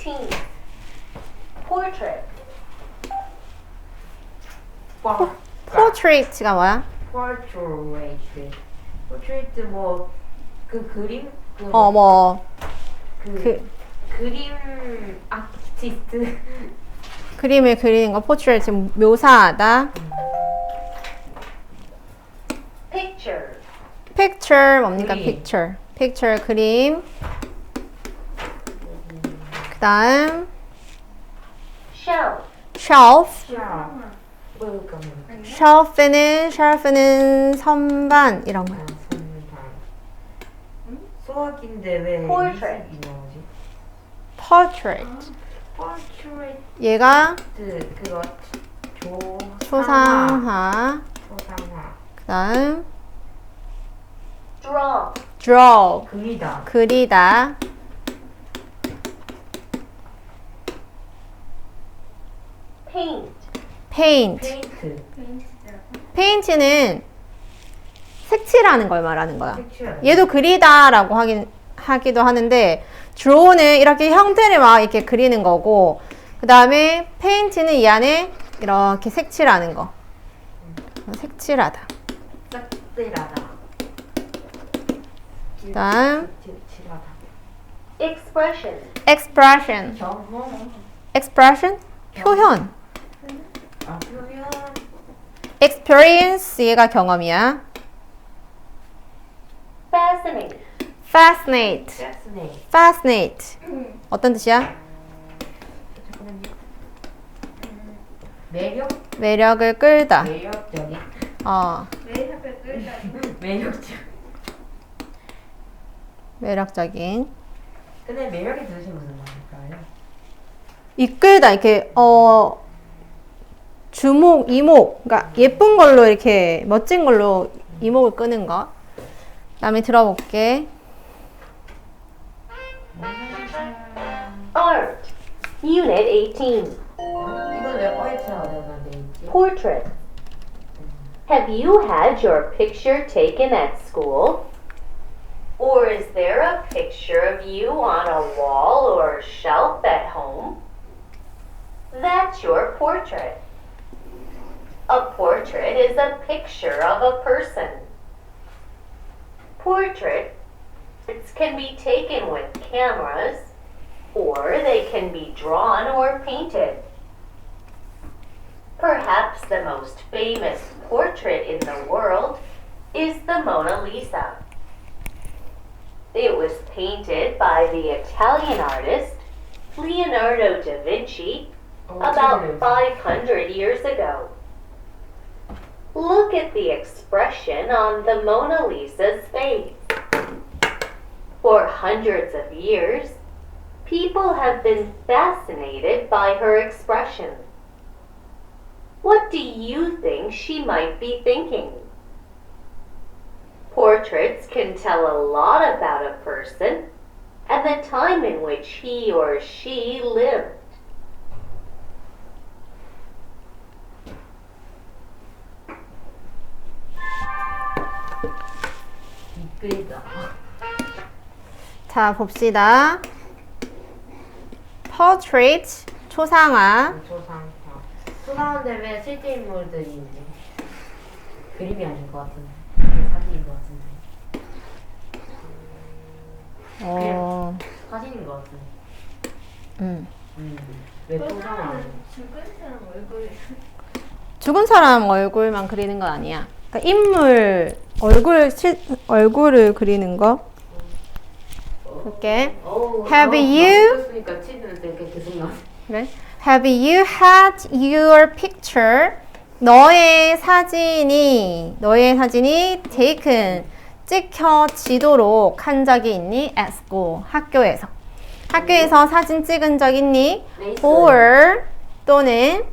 18. Portrait. 과- portrait가 뭐야? portrait. portrait 뭐그 그림 그, 어, 뭐 그, 그 그림 아티스트 그림을 그리는 거 portrait 지금 묘사하다. Picture. picture 뭡니까? 그림. picture. picture 그림. 그다음 Shelf. shelf. 뭐 shelf는 shelf는 선반 이런 거야. 수학인데 왜 Portrait. 이식이 나오지? portrait. portrait 얘가 그거 조 초상화. 초상화 그다음 Draw. draw 그리다 그리다. Paint. paint. 페인트 paint는 색칠하는 걸 말하는 거야. 색칠 얘도 그리다라고 하긴 하기도 하는데 draw는 이렇게 형태를 막 이렇게 그리는 거고 그 다음에 paint는 이 안에 이렇게 색칠하는 거. 색칠하다. 싹쓸하다 그다음 칠하다 Expression. expression. expression 표현. 아 experience 얘가 경험이야. Fascinate. fascinate. fascinate fascinate. 어떤 뜻이야? 매력 매력을 끌다. 매력적인 어, 매력적 매력적인. 근데 매력의 뜻이 무슨 말일까요? 이끌다 이렇게 어 주목 이목 그러니까 예쁜 걸로 이렇게 멋진 걸로 이목을 끄는 거 그다음에 들어볼게 Art. Unit 18. 이건 왜 화이트가 돼 있지? Portrait. Have you had your picture taken at school? Or is there a picture of you on a wall or shelf at home? That's your portrait. A portrait is a picture of a person. Portraits can be taken with cameras, or they can be drawn or painted. Perhaps the most famous portrait in the world is the Mona Lisa. It was painted by the Italian artist Leonardo da Vinci oh, about 500 years ago. Look at the expression on the Mona Lisa's face. For hundreds of years, people have been fascinated by her expression. What do you think she might be thinking? Portraits can tell a lot about a person and the time in which he or she lived. 이끌다 자 봅시다. Portrait 초상화. 초상화 초상화인데 왜 실제 인물들이 있지? 그림이 아닌 것 같은데. 사진인 것 같은데. 어, 사진인 것 같은데. 음. 음. 왜 초상화 죽은 사람 얼굴만 그리는 건 아니야. 그러니까 인물 얼굴 실, 얼굴을 그리는 거 어우, Have you- 막 쓰니까 치즈는 이렇게 계속 나 그래? Have you had your picture? 너의 사진이 너의 사진이 taken 찍혀지도록 한 적이 있니? At school 학교에서 학교에서 사진 찍은 적 있니? 네, Or 또는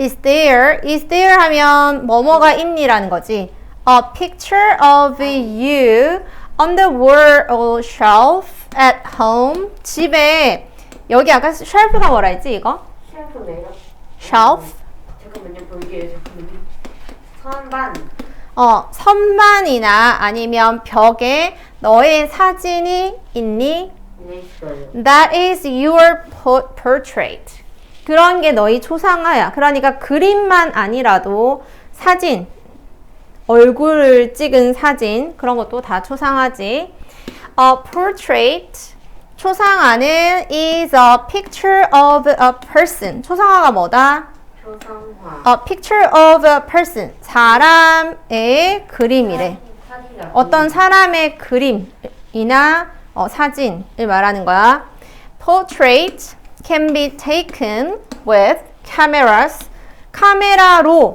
is there is there 하면 뭐뭐가 있니라는 거지. A picture of you on the wall shelf at home 집에 여기 아까 쉘프가 뭐라 했지 이거? shelf 잠깐만요 볼게요 잠깐만요 선반 어 선반이나 아니면 벽에 너의 사진이 있니? 네 있어요. That is your po- portrait. 그런 게 너희 초상화야. 그러니까 그림만 아니라도 사진, 얼굴을 찍은 사진 그런 것도 다 초상화지. A portrait 초상화는 is a picture of a person. 초상화가 뭐다? 초상화. A picture of a person. 사람의 그림이래. 사진이라. 어떤 사람의 그림이나 어, 사진을 말하는 거야. Portrait can be taken with cameras. 카메라로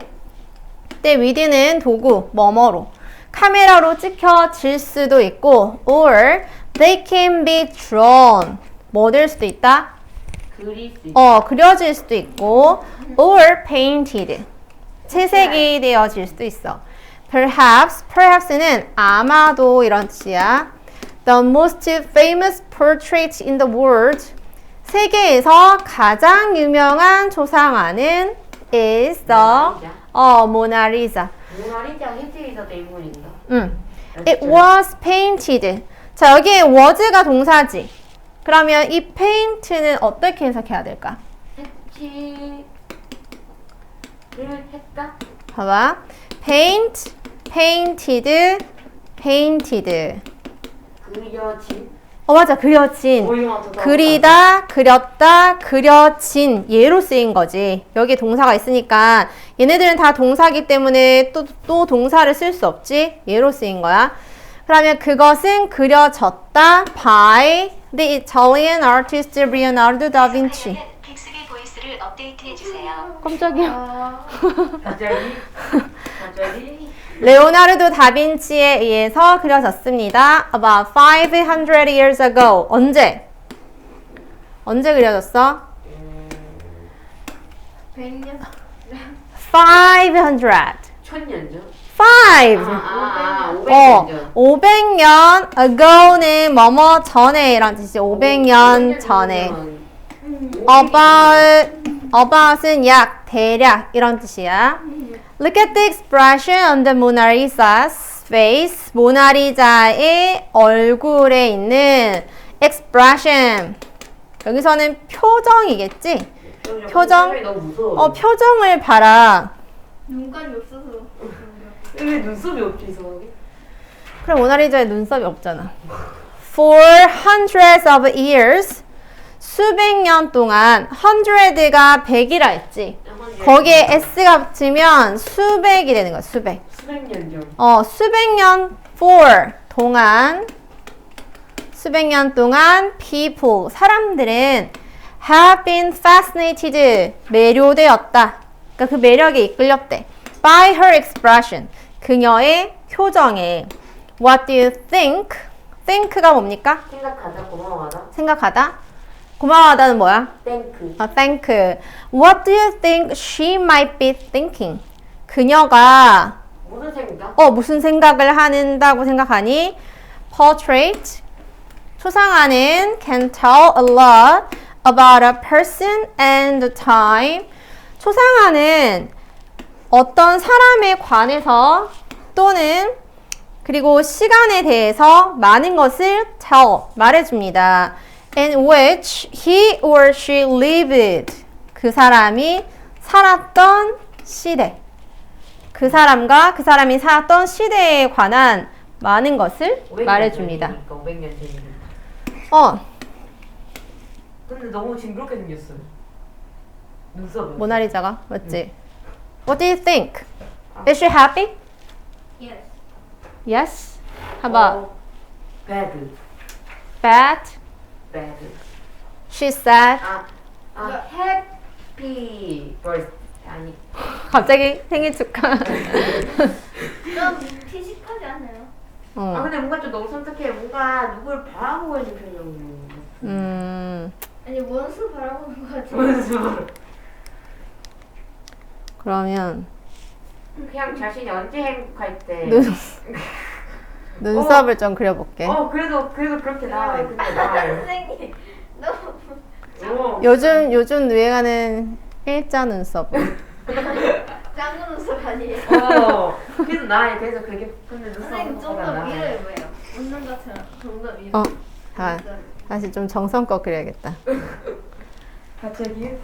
때 위드는 도구 뭐뭐로 카메라로 찍혀질 수도 있고 or they can be drawn 뭐 될 수도 있다? 그릴 수 있어. 어 그려질 수도 있고 or painted 채색이 되어질 수도 있어. Perhaps, perhaps는 아마도 이런 뜻이야. The most famous portrait in the world. 세계에서 가장 유명한 조상화는 is the 모나리자. 어 모나리자. 모나리자 히트리더 인물인가? 음. It was painted. 자 여기에 was가 동사지. 그러면 이 paint는 어떻게 해석해야 될까? 색칠을 했다? 봐봐. paint, painted, painted. 그려진? 어 맞아 그려진. 맞다. 그리다, 그렸다, 그려진 예로 쓰인 거지. 여기 동사가 있으니까 얘네들은 다 동사기 때문에 또, 또 동사를 쓸 수 없지. 예로 쓰인 거야. 그러면 그것은 그려졌다 by the Italian artist Leonardo da Vinci. 주세요. 깜짝이야. 아, 갑자기? 갑자기? 레오나르도 다빈치에 의해서 그려졌습니다. About 500 years ago. 언제? 언제 그려졌어? 100년 500. 천년 전? 5. 아, 아, 아, 500년 어, 전. 500년 ago는 뭐뭐 전에 이런 뜻이지. 500년 전에. About, about은 약, 대략 이런 뜻이야. Look at the expression on the Mona Lisa's face. 모나리자의 얼굴에 있는 expression. 여기서는 표정이겠지? 표정? 어, 표정을 봐라. 눈깔이 없어서 왜 눈썹이 없지, 이상하게? 그래 모나리자에 눈썹이 없잖아. For hundreds of years 수백 년 동안 hundred가 100이라 했지. 거기에 s가 붙으면 수백이 되는 거야. 수백. 수백 년 전. 어 수백 년 for 동안 수백 년 동안 people 사람들은 have been fascinated 매료되었다. 그러니까 그 매력에 이끌렸대. by her expression 그녀의 표정에 what do you think? think가 뭡니까? 생각하자, 고마워하다. 생각하다. 고마워하다는 뭐야? 땡크. 아, thank. What do you think she might be thinking? 그녀가 무슨 생각? 어 무슨 생각을 하는다고 생각하니? Portrait 초상화는 can tell a lot about a person and the time. 초상화는 어떤 사람에 관해서 또는 그리고 시간에 대해서 많은 것을 tell 말해줍니다. In which he or she lived 그 사람이 살았던 시대. 그 사람과 그 사람이 살았던 시대에 관한 많은 것을 500년 말해줍니다. 전이니까, 500년 전이니까. 어, 근데 너무 징그럽게 생겼어요. 눈썹이. 모나리자가 맞지? What do you think? Is she happy? yes Yes. How about 어, bad. bad? Bad. She's sad. 아, 아, happy birthday. 아니, 갑자기 생일 축하. 좀 피식하지 않아요? 아 어. 근데 뭔가 좀 너무 선택해. 뭔가 누굴 바라보고 있는 표정이. 음. 아니 원수 바라보는 거 같아 무슨 그러면 그냥 자신이 언제 행복할 때. 눈 눈썹을 좀 그려볼게. 어 그래도 그래도 그렇게 나와요. 근데 나와요. 선생님 너무 어. 요즘 요즘 유행하는 일자 눈썹. 짱구 눈썹 아니에요? 어. 그래도 나와요. 그래서 그게 근데 선생님 눈썹보다 좀더 나아요. 밀어봐요 웃는 것처럼 좀더 밀어 어. 자, 눈썹. 다시 좀 정성껏 그려야겠다. 갑자기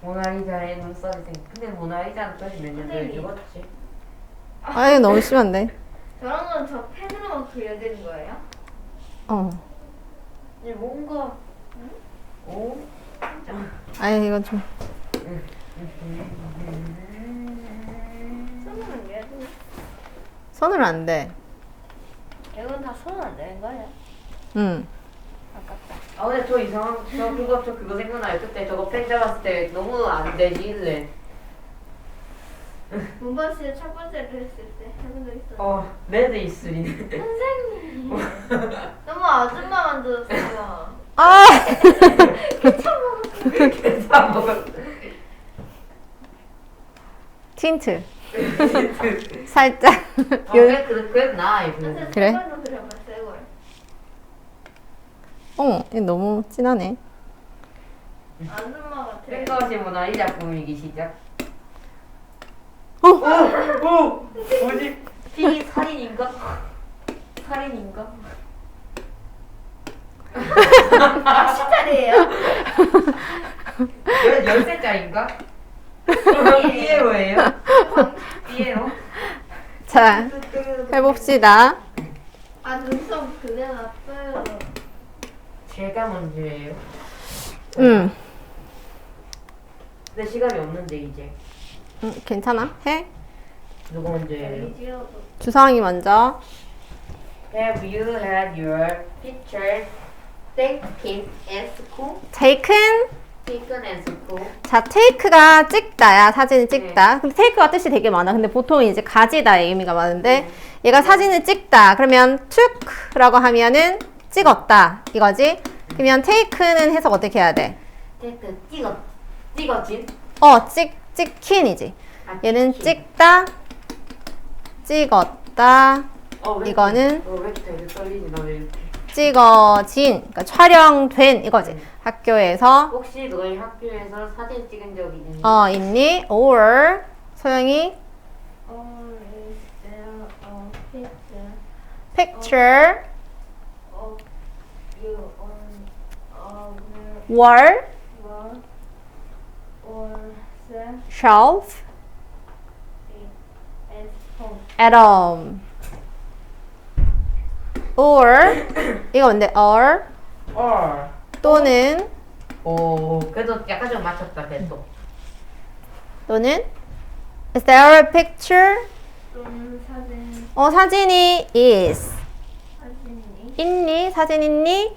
모나리자의 눈썹이 생. 근데 모나리자는 도대체 몇년 전에 선생님. 죽었지? 아 이거 너무 심한데. 저런 건 저 펜으로만 그려지는 거예요? 어. 근데 뭔가 오. 아니 이거 좀 손으로 그려야 되나? 손으로 안 돼. 이건 다 손은 안 되는 거예요? 응. 아깝다. 아 근데 저 이상한 저 그거 저 그거 생각나요. 그때 저거 펜 잡았을 때 너무 안 되지 일래. 문번 씨의 첫 번째로 했을 때 해본 적 있어요. 어 레드 이슬이네. 선생님. 너무 아줌마 만들었어요. 아. 괜찮아. 틴트. 살짝. 어, 요- 그래 그래 그래 나 이거. 선생님 그래? 새 걸로 그려봤어요, 이걸. 어, 이거 너무 진하네. 아줌마 같아. 생각하시 모나리자 꾸미기 시작. 어. 오, 오, 뭐지? 티 살인인가? 살인인가? 식찰이에요? 열 열세짜리인가? 피에로예요? 피에로? 자, 해봅시다. 아 눈썹 그려놨어요. 제가 먼저예요. 음, 근데 시간이 없는데 이제 음, 괜찮아? 해. 먼저예요? 여기 지어도 주성이 먼저. Have you had your picture taken at school? taken. Taken at school? 자, take가 찍다야. 사진을 찍다. 근데 take가 뜻이 되게 많아. 근데 보통 이제 가지다의 의미가 많은데 얘가 사진을 찍다. 그러면 took라고 하면은 찍었다. 이거지? 그러면 take는 해석 어떻게 해야 돼? Take 찍어 찍어진? 어, 찍 찍힌이지. 아, 얘는. 찍다. 찍었다. 어, 왜 이거는 어? 찍어진. 그러니까 촬영된 이거지. 학교에서 혹시 너희 학교에서 사진 찍은 적 있니? 어, 있니? or 소영이 there a picture picture of you on a wall wall or the shelf at home? or 이거 뭔데? or Or 또는 오 그래도 약간 좀 맞췄다 그래도 또는 is there a picture? 또는 사진 어, 사진이 is 사진이 있니? 사진 있니?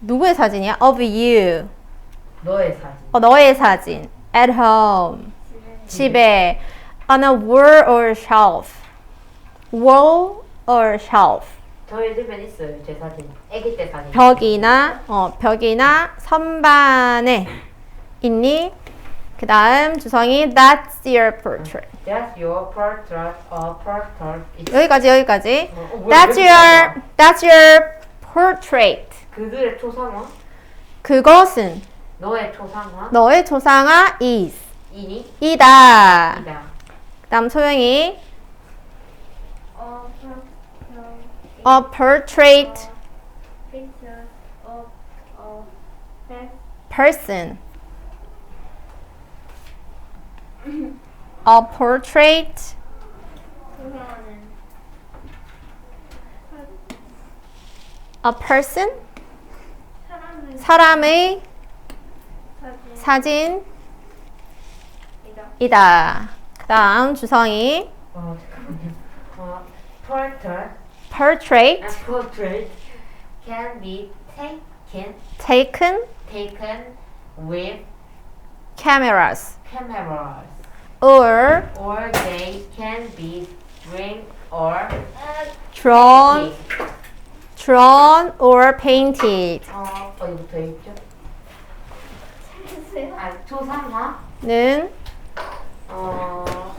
누구의 사진이야? of you. 너의 사진 어, 너의 사진. at home. 집에 집에 on a wall or shelf. wall or shelf. 저희 집엔 있어요 제 사진 아기 때 사진 벽이나 어, 벽이나 선반에 있니? 그 다음 주성이 That's your portrait. That's your portrait or portrait It's- 여기까지 여기까지. 어, 어, 뭐야, That's 왜 이렇게 your That's your portrait. 그들의 초상화 그것은 너의 초상화 너의 조상아 is 이니 이다. 이다 그다음 소영이 어 a portrait picture of a pet person. a portrait a person 사람의 사진 이다. 그다음 주성이 어 잠깐만요 어 portrait portrait and portrait can be taken taken taken with cameras cameras or or they can be drawn or drawn drawn or painted. 어 어디부터 있죠? 아 초상화 는 어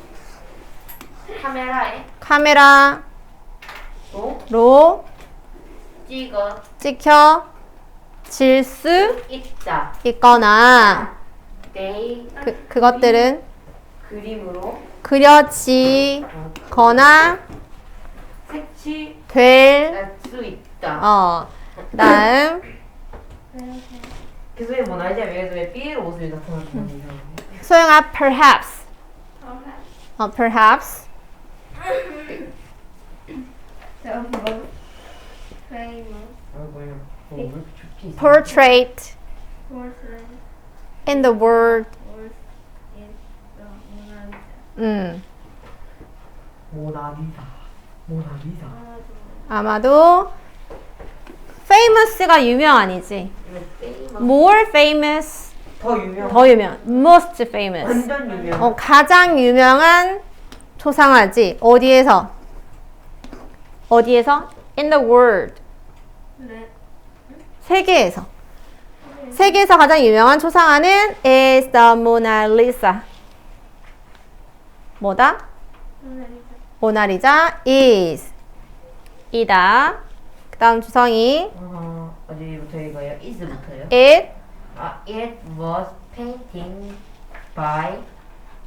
카메라에 카메라로 또 찍어 찍혀 질 수 있다. 있거나 they 그, 그것들은 그림으로 그려지거나 색칠할 될 수 있다. 어, 그 다음 계속 왜 모나리자 여기서 왜 삐로 옷을 나타나는? 소영아 perhaps Okay. 어, perhaps So most famous 아 뭐야? 뭐, 왜 이렇게 춥지? portrait portrait in the world was in the Mona Lisa. 음, 모나리자. 모나리자. 아마도 famous가 유명한이지 이거 페이머. more famous 더 유명. 더 유명 most famous 완전 유명. 어, 가장 유명한 초상화지 어디에서 어디에서 in the world 네. 세계에서 세계에서 가장 유명한 초상화는 is the Mona Lisa 뭐다? Mona Lisa. 모나리자 is 이다 그 다음 주성이 어, 어디부터 이거요? is부터요? it 아, it was painting by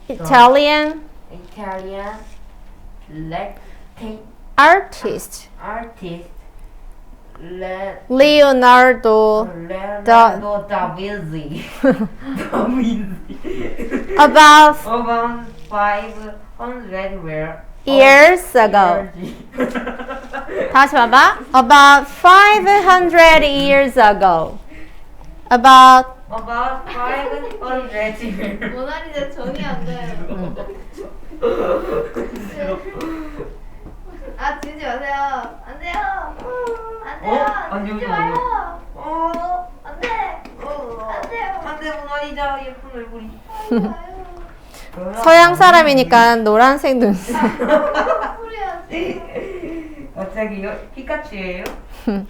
Italian Italian Latin artist artist Le- Leonardo Leonardo da Vinci. da Vinci. about About 500 were years ago 다시 봐봐 about 500 years ago About About 500 years. 모나리자 정이 안 돼요. 아 지지 마세요. 안 돼요. 안 돼요. 어? 지지. 마요. 어, 안 돼. 안 돼요. 안돼 모나리자 예쁜 얼굴이. 서양 사람이니까 노란색 눈썹 소리야. 갑자기 이거 피카츄예요?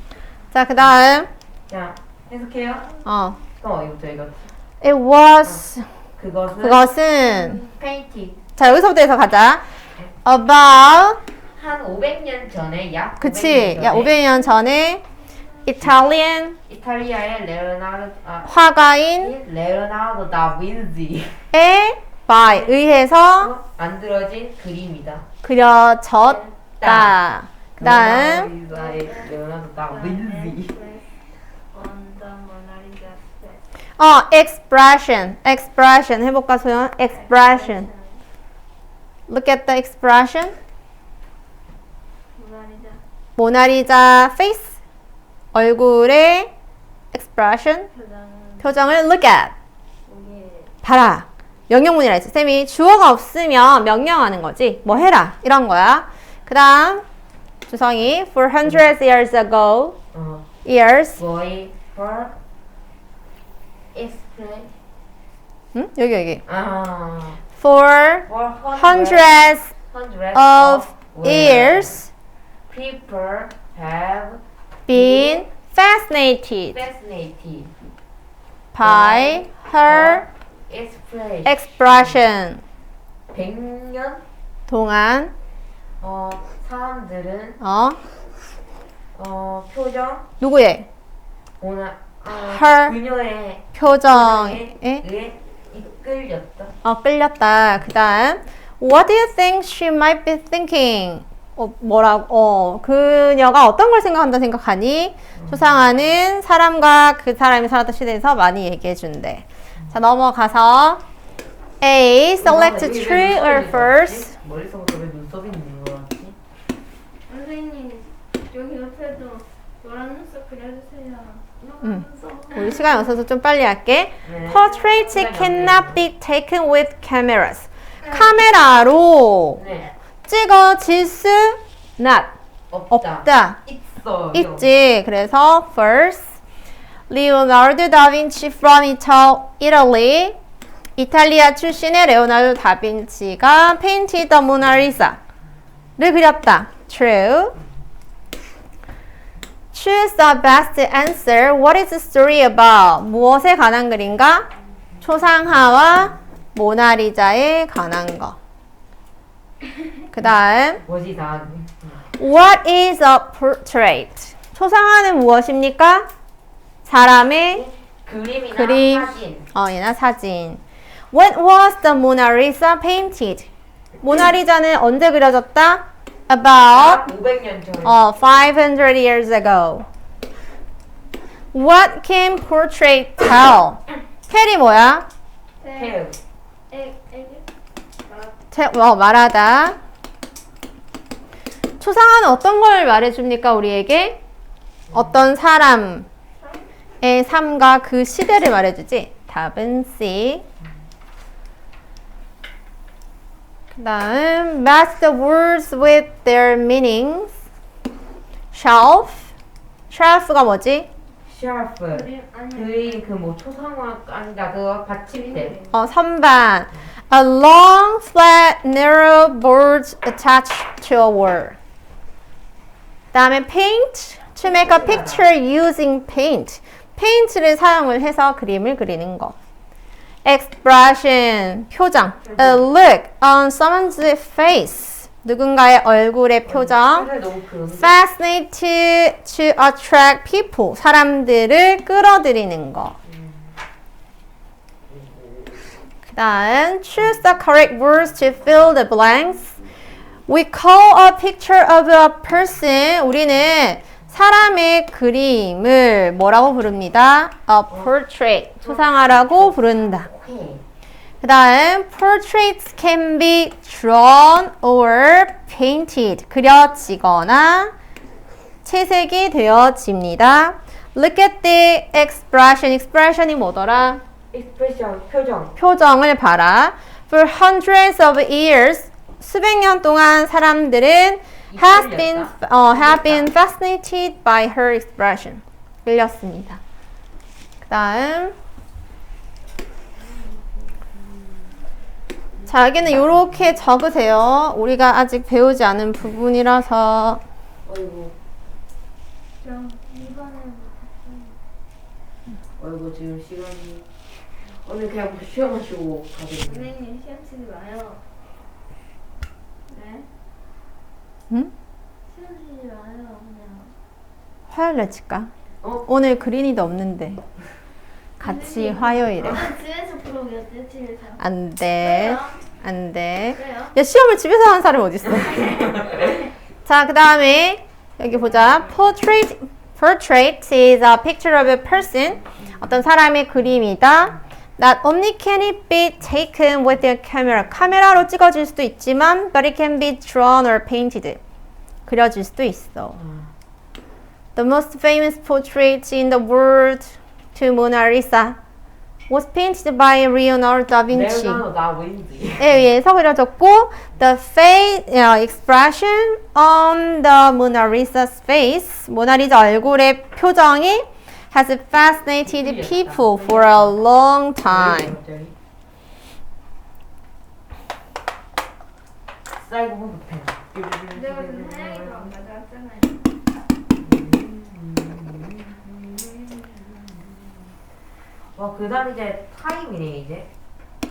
자 그 다음 자 해석해요. 어. 어 이거부터 이거. it was 그것은 그것은 페인팅. 자 여기서부터 해서 가자. about 한 500년 전에 약 그치. 500년 야 전에 500년 전에 Italian 이탈리아의 레오나르도 아 화가인 레오나르도 다 윈지에? 에 by 의해서 만들어진 그림이다. 그려졌다. 그 다음 레오나르도의 레오나르도 다 윈지. 어 expression expression 해볼까 소연 expression look at the expression 모나리자. 모나리자 face 얼굴의 expression 표정은 표정을 look at 보게. 봐라 명령문이라 했지 쌤이 주어가 없으면 명령하는 거지 뭐 해라 이런 거야 그 다음 주성이 for hundreds years ago 어 years boy for explain 응? 여기 여기 아 for for hundreds hundreds of years years people have been fascinated fascinated by her expression expression 100년 동안 어 사람들은 어 어 표정 누구의 오나 어, Her 그녀의 표정에 의해 이끌렸다. 어, 끌렸다. 그 다음, What do you think she might be thinking? 어, 뭐라고, 어, 그녀가 어떤 걸 생각한다 생각하니? 초상화는 사람과 그 사람이 살았던 시대에서 많이 얘기해준대. 자, 넘어가서 A, select true or. 머릿속에 왜 눈썹이 있는 거 같지? 선생님 여기 옆에도 노란 눈썹 그려주세요. 응. 우리 시간이 없어서 좀 빨리 할게. 네. Portraits cannot be taken with cameras. 카메라로 네. 찍어질 수 not 없다. 없다. 있어요. 있지. 그래서 first Leonardo da Vinci from Ita- Italy 이탈리아 출신의 레오나르도 다빈치가 painted the Mona Lisa를 그렸다. True. Choose the best answer. What is the story about? 무엇에 관한 글인가? 초상화와 모나리자에 관한 거. 그 다음? What is a portrait? 초상화는 무엇입니까? 사람의 그림이나 그림. 사진. 어, 얘나 사진. When was the Mona Lisa painted? 모나리자는 언제 그려졌다? About 500년 전에. 어, 500 years ago. What can portrait tell? 텔이 뭐야? 테, 어, 말하다. 초상화는 어떤 걸 말해줍니까, 우리에게? 어떤 사람의 삶과 그 시대를 말해주지? 답은 C. 다음, match the words with their meanings. shelf. shelf가 뭐지? 샤프. 그림, 아니, 그림 그뭐 초상화 아니다 그거 받침대. 어, 선반. A long, flat, narrow board attached to a wall. 다음에 paint. To make a picture using paint. paint를 사용을 해서 그림을 그리는 거. expression. 표정. A look on someone's face. 누군가의 얼굴의 표정. 사실 너무 그런데. fascinate to attract people. 사람들을 끌어들이는 거. 그 다음, choose the correct words to fill the blanks. We call a picture of a person. 우리는 사람의 그림을 뭐라고 부릅니다? A portrait. 초상화라고 부른다. 회. 그 다음, portraits can be drawn or painted. 그려지거나 채색이 되어집니다. Look at the expression. expression이 뭐더라? 익스프레션 표정. 표정을 봐라. For hundreds of years, 수백 년 동안 사람들은 has been, 어, have been fascinated by her expression. 끌렸습니다. 그 다음. 자, 여기는 이렇게 적으세요. 우리가 아직 배우지 않은 부분이라서. 어이구. 저 이번에 어이구 지금 시간이. 오늘 그냥 뭐 쉬어가지고 가겠네. 선생님 시험 치지 마요. 네? 응? 시험 치지 마요, 그냥. 화요일 날 칠까? 어? 오늘 그린이도 없는데. 같이 화요일에. 아, 집에서 부르겠대, 집에서. 안 돼. 안 돼. 야, 시험을 집에서 하는 사람이 어딨어? 자, 그 다음에 여기 보자. Portrait, portrait is a picture of a person. 어떤 사람의 그림이다. Not only can it be taken with a camera. 카메라로 찍어질 수도 있지만, but it can be drawn or painted. 그려질 수도 있어. The most famous portrait in the world to Mona Lisa was painted by Leonardo da Vinci. 레오나르도 나 왠지. 에 의해서 그려졌고 the face uh, expression on the Mona Lisa's face 모나리자 얼굴의 표정이 has fascinated people for a long time. 사이고 핸드펜. 내가 그 사양이가 안 가져왔잖아요. 와 그 다음 이제 타임이네 이제.